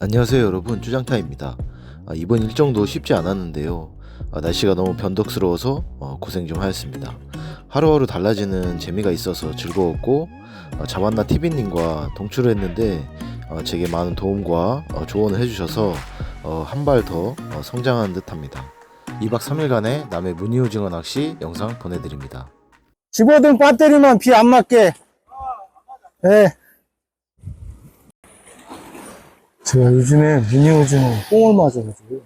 안녕하세요 여러분. 쭈장타입니다. 아, 이번 일정도 쉽지 않았는데요. 아, 날씨가 너무 변덕스러워서 어, 고생 좀 하였습니다. 하루하루 달라지는 재미가 있어서 즐거웠고 어, 자만나 TV님과 동출을 했는데 어, 제게 많은 도움과 어, 조언을 해주셔서 어, 한발더 성장한 듯 합니다. 2박 3일간의 남해 무늬오징어 낚시 영상 보내드립니다. 집어든 배터리만 비 안 맞게. 예. 제가 요즘에 미니 오징어 뽕을 맞아가지고.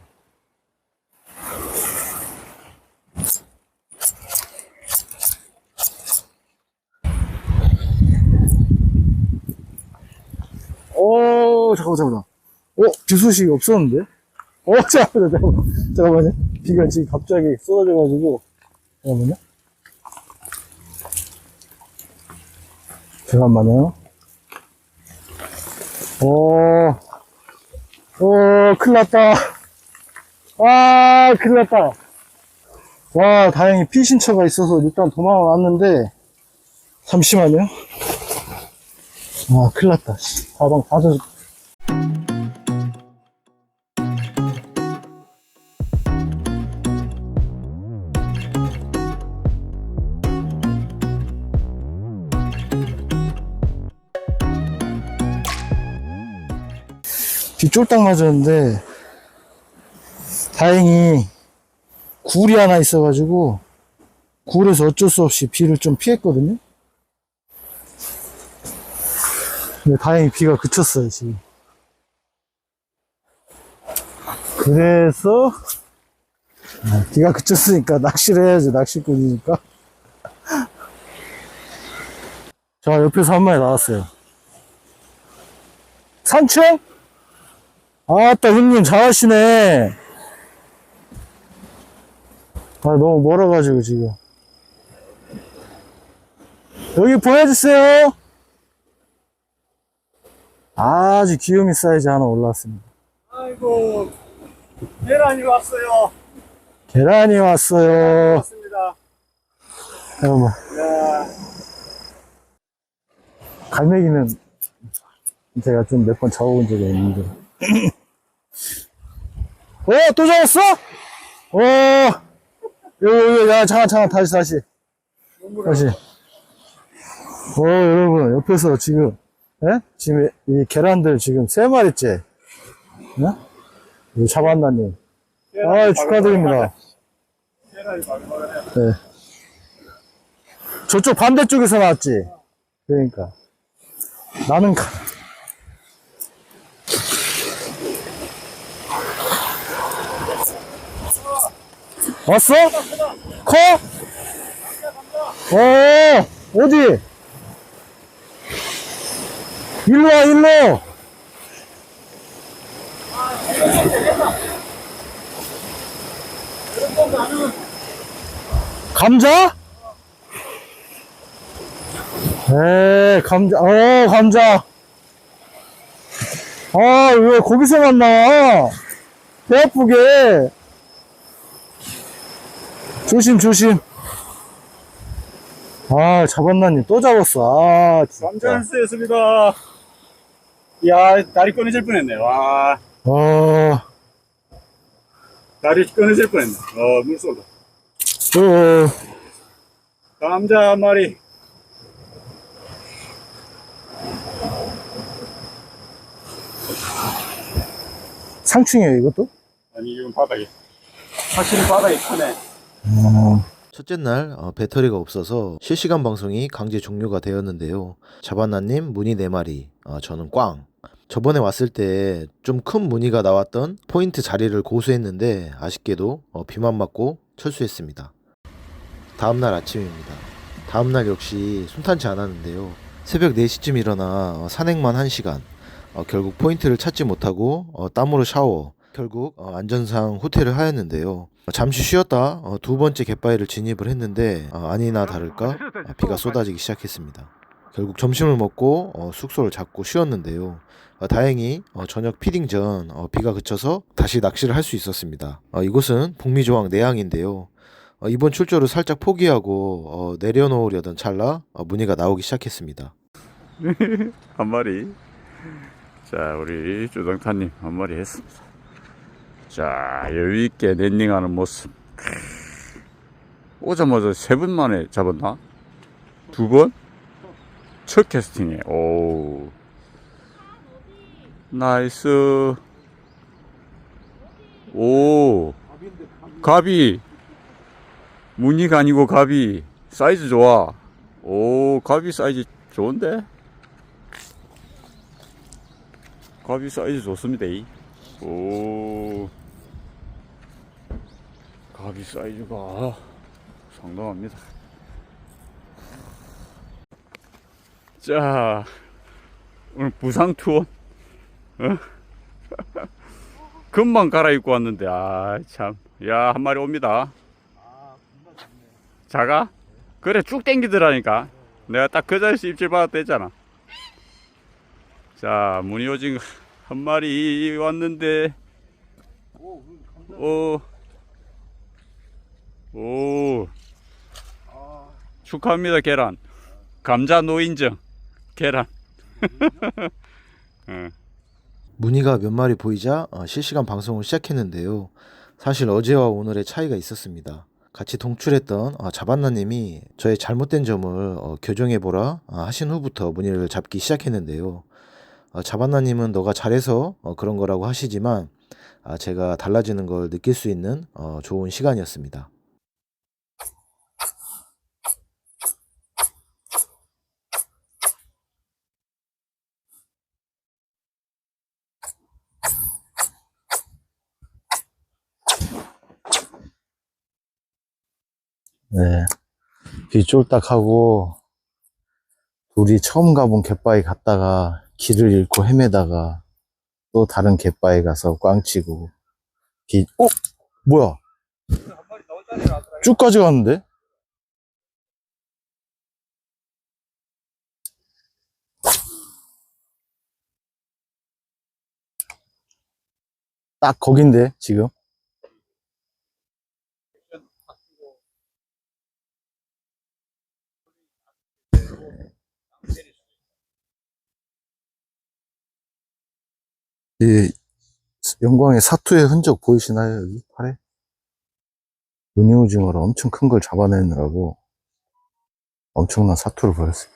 오, 잠깐만, 잠깐만. 어, 비 소식이 없었는데? 어, 잠깐만, 잠깐만. 잠깐만요. 비가 지금 갑자기 쏟아져가지고. 잠깐만요. 잠깐만요. 오, 오, 큰일 났다. 아, 큰일 났다. 와, 다행히 피신처가 있어서 일단 도망을 왔는데, 잠시만요. 아, 큰일 났다. 씨, 가방 다 젖, 비 쫄딱 맞았는데 다행히 굴이 하나 있어가지고 굴에서 어쩔 수 없이 비를 좀 피했거든요. 근데 다행히 비가 그쳤어요 지금. 그래서 아, 비가 그쳤으니까 낚시를 해야지 낚시꾼이니까. 자 옆에서 한 마리 나왔어요. 산청? 아따 형님 잘하시네. 아 너무 멀어가지고 지금. 여기 보여주세요. 아주 귀요미 사이즈 하나 올라왔습니다. 아이고 계란이 왔어요. 계란이 왔어요. 왔습니다. 잠깐만. 야, 갈매기는 제가 좀 몇 번 잡아본 적이 있는데 어? 또 잡았어? 어 여기 여기 야 잠깐 잠깐 다시 다시 다시 어 여러분 옆에서 지금 예? 지금 이 계란들 지금 세 마리째 예? 이 잡았나님 아 축하드립니다. 네. 저쪽 반대쪽에서 나왔지 그러니까 나는 가... 왔어? 커? 어, 어디? 일로 와, 일로! 감자? 에, 감자, 어, 감자. 아, 왜 거기서만 나와? 배 아프게. 조심, 조심. 아, 잡았나니 또 잡았어. 아, 진짜. 감자를 쓰였습니다. 야, 다리 꺼내질 뻔했네. 와, 아, 다리 꺼내질 뻔했네. 어, 물쏘다. 어, 감자 한 마리. 상충이에요, 이것도? 아니, 이건 바닥에. 확실히 바닥이 크네. 어, 첫째 날 어, 배터리가 없어서 실시간 방송이 강제 종료가 되었는데요. 자바나님 무늬 4마리, 어, 저는 꽝. 저번에 왔을 때 좀큰 무늬가 나왔던 포인트 자리를 고수했는데 아쉽게도 어, 비만 맞고 철수했습니다. 다음날 아침입니다. 다음날 역시 순탄치 않았는데요. 새벽 4시쯤 일어나 어, 산행만 1시간. 어, 결국 포인트를 찾지 못하고 어, 땀으로 샤워. 결국 어, 안전상 호텔을 하였는데요. 어, 잠시 쉬었다 어, 두 번째 갯바위를 진입을 했는데 어, 아니나 다를까 어, 비가 쏟아지기 시작했습니다. 결국 점심을 먹고 어, 숙소를 잡고 쉬었는데요. 어, 다행히 어, 저녁 피딩 전 어, 비가 그쳐서 다시 낚시를 할 수 있었습니다. 어, 이곳은 북미조항 내항인데요. 어, 이번 출조를 살짝 포기하고 어, 내려놓으려던 찰나 어, 무늬가 나오기 시작했습니다. 한 마리. 자, 우리 주동타님 한 마리 했습니다. 자, 여유있게 랜딩하는 모습. 오자마자 세분 만에 잡았나? 두 번? 첫 캐스팅에, 오. 나이스. 오. 가비. 무늬가 아니고 가비. 사이즈 좋아. 오, 가비 사이즈 좋은데? 가비 사이즈 좋습니다. 이. 오. 가비 사이즈가 상당합니다. 자, 오늘 부상 투어. 어? 금방 갈아입고 왔는데, 아, 참. 야, 한 마리 옵니다. 자가? 그래, 쭉 땡기더라니까. 내가 딱 그 자리에서 입질 받았댔잖아. 자, 무늬 오징 한 마리 왔는데, 오, 오, 축하합니다, 계란. 감자 노인정, 계란. 어. 무늬가 몇 마리 보이자 어, 실시간 방송을 시작했는데요. 사실 어제와 오늘의 차이가 있었습니다. 같이 동출했던 어, 자반나님이 저의 잘못된 점을 어, 교정해보라 어, 하신 후부터 무늬를 잡기 시작했는데요. 어, 자반나님은 너가 잘해서 어, 그런 거라고 하시지만 아, 제가 달라지는 걸 느낄 수 있는 어, 좋은 시간이었습니다. 네. 비 쫄딱하고, 둘이 처음 가본 갯바위 갔다가 길을 잃고 헤매다가 또 다른 갯바위 가서 꽝치고, 비, 어? 뭐야? 쭉 가져갔는데? 딱 거긴데, 지금? 이 영광의 사투의 흔적 보이시나요, 여기 팔에? 은유오징어를 엄청 큰 걸 잡아내느라고 엄청난 사투를 보였어요.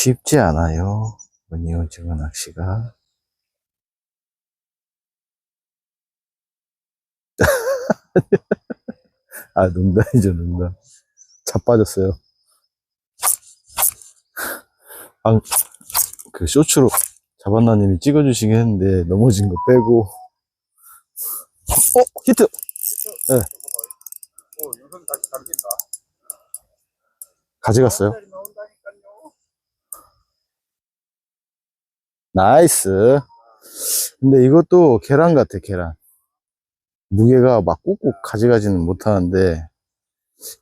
쉽지 않아요. 은유오징어 낚시가. 아, 농담이죠, 농담. 자빠졌어요. 아, 그 쇼츠로 자반나님이 찍어주시긴 했는데 넘어진 거 빼고. 어, 히트! 네. 가져갔어요. 나이스. 근데 이것도 계란 같아, 계란. 무게가 막 꾹꾹 가져가지는 못하는데,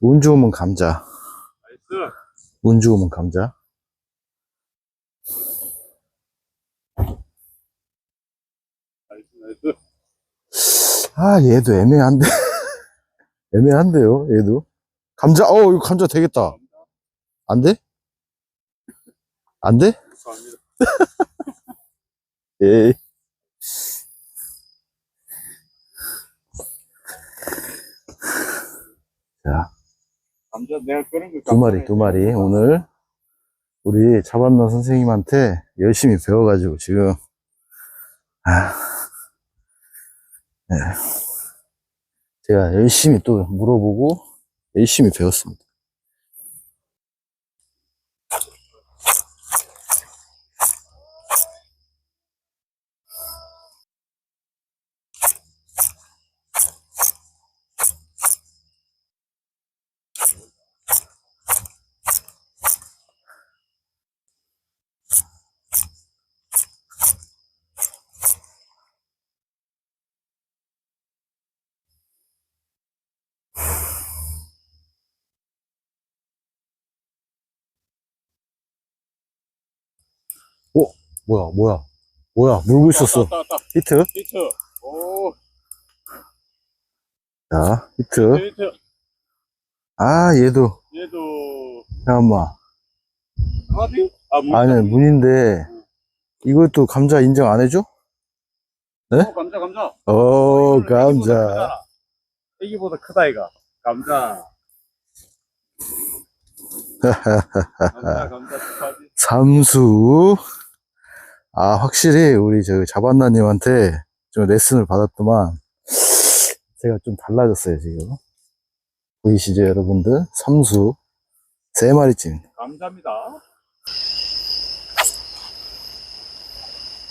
운 좋으면 감자. 운 좋으면 감자. 아, 얘도 애매한데. 애매한데요, 얘도. 감자, 어, 이거 감자 되겠다. 안 돼? 안 돼? 에이. 자, 두 마리, 두 마리. 오늘 우리 자반나 선생님한테 열심히 배워가지고 지금, 아, 네. 제가 열심히 또 물어보고 열심히 배웠습니다. 오, 뭐야, 뭐야. 뭐야, 물고 있었어. 왔다, 왔다, 왔다. 히트. 히트. 오, 자, 히트. 히트. 아, 얘도. 얘도 잠깐만. 까비? 아, 문. 아니, 문인데, 이것도 감자 인정 안 해줘? 어, 감자, 감자. 어, 이거는 애기보다 감자. 크잖아. 애기보다 크다, 이가. 감자. 감자, 감자 축하하지. 삼수. 아, 확실히 우리 저 자반나님한테 좀 레슨을 받았더만, 제가 좀 달라졌어요, 지금. 보이시죠, 여러분들? 삼수. 세 마리쯤. 감자입니다.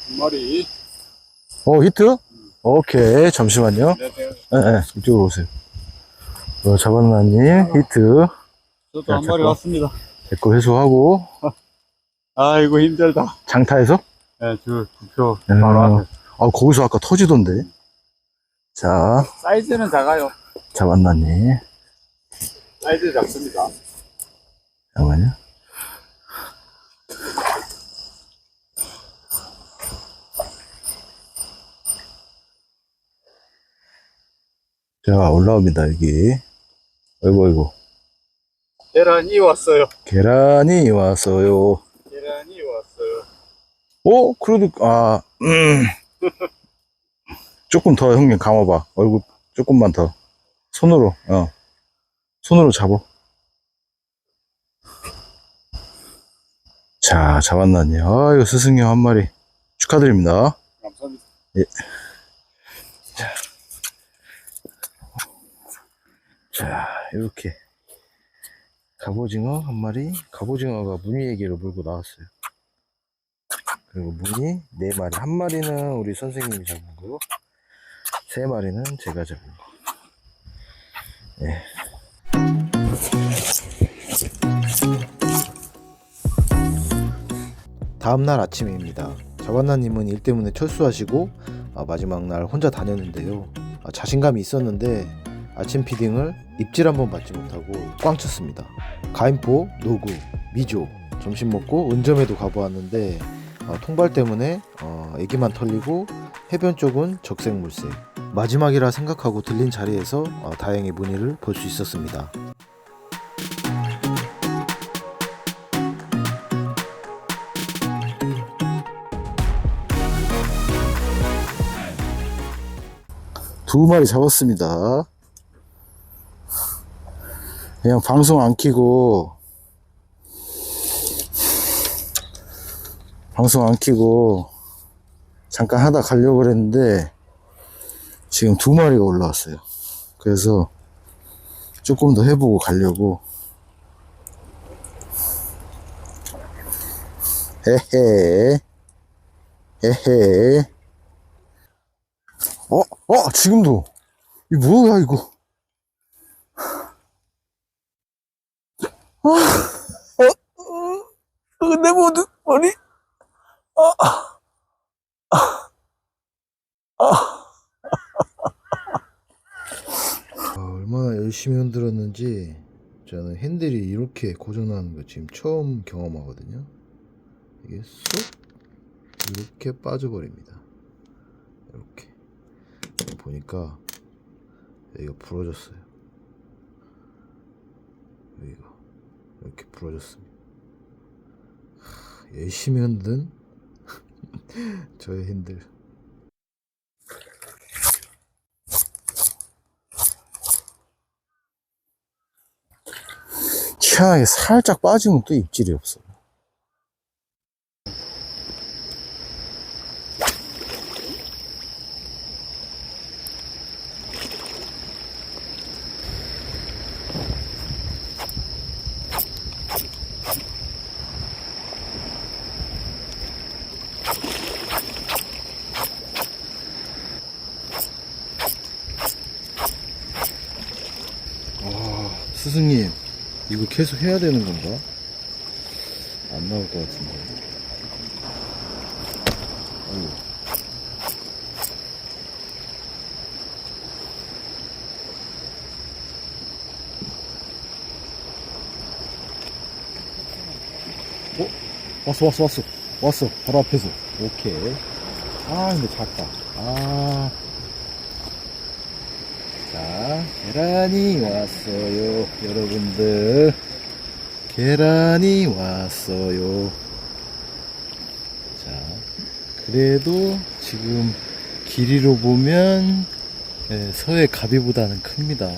두 마리. 어, 히트? 오케이, 잠시만요. 네, 네. 예, 예, 이쪽으로 오세요. 어, 자반나님, 히트. 저도 한 마리 왔습니다. 제거 회수하고, 아이고, 힘들다. 장타에서? 네, 저, 저, 음. 바로 앞에. 아, 거기서 아까 터지던데. 자, 사이즈는 작아요. 자반나님. 사이즈 작습니다. 잠깐만요. 자, 올라옵니다, 여기. 어이구, 어이구. 계란이 왔어요. 계란이 왔어요. 어? 그래도, 아, 음. 조금 더 형님 감아봐. 얼굴 조금만 더. 손으로, 어. 손으로 잡어. 자, 잡았나니. 아유, 스승님 한 마리. 축하드립니다. 감사합니다. 자, 이렇게. 갑오징어 한 마리. 갑오징어가 무늬에게로 물고 나왔어요. 그리고 무늬 네 마리. 한 마리는 우리 선생님이 잡은 거고, 세 마리는 제가 잡은 거. 네. 다음날 아침입니다. 자반나님은 일 때문에 철수하시고 아, 마지막 날 혼자 다녔는데요. 아, 자신감이 있었는데 아침 피딩을 입질 한번 받지 못하고 꽝 쳤습니다. 가인포, 노구, 미조 점심 먹고 은점에도 가보았는데 어, 통발 때문에 어, 애기만 털리고 해변 쪽은 적색물색 마지막이라 생각하고 들린 자리에서 어, 다행히 무늬를 볼 수 있었습니다. 두 마리 잡았습니다. 그냥 방송 안 키고, 방송 안 키고, 잠깐 하다 가려고 그랬는데, 지금 두 마리가 올라왔어요. 그래서 조금 더 해보고 가려고. 헤헤. 헤헤. 어? 어? 지금도. 이 뭐야, 이거. 아, 어, 어, 내 모두, 머리. 아, 아, 아. 아, 얼마나 열심히 흔들었는지 저는 핸들이 이렇게 고장나는 거 지금 처음 경험하거든요. 이게 쏙 이렇게 빠져버립니다. 이렇게 보니까 여기가 부러졌어요. 여기가 이렇게 부러졌습니다. 하, 열심히 흔든 저의 핸들. 희한하게 살짝 빠지면 또 입질이 없어. 아, 스승님, 이거 계속 해야 되는 건가? 안 나올 것 같은데. 아이고. 어? 왔어, 왔어, 왔어. 왔어. 바로 앞에서. 오케이. 아, 근데 작다. 아. 자, 계란이 왔어요. 여러분들. 계란이 왔어요. 자, 그래도 지금 길이로 보면 예, 서해 가비보다는 큽니다.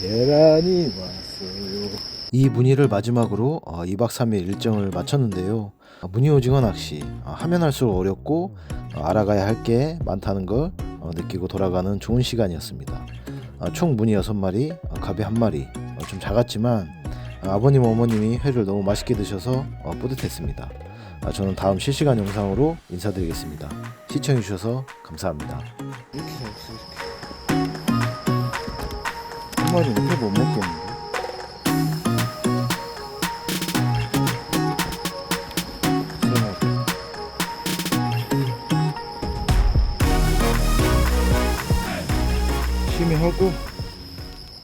계란이 왔어요. 이 무늬를 마지막으로 어, 2박 3일 일정을 마쳤는데요. 어, 무늬 오징어 낚시 어, 하면 할수록 어렵고 어, 알아가야 할 게 많다는 걸 어, 느끼고 돌아가는 좋은 시간이었습니다. 어, 총 무늬 6마리, 어, 가비 1마리 어, 좀 작았지만 어, 아버님 어머님이 회를 너무 맛있게 드셔서 어, 뿌듯했습니다. 아, 저는 다음 실시간 영상으로 인사드리겠습니다. 시청해주셔서 감사합니다. 한 마리 이렇게 못 먹겠는 데? 심히 하고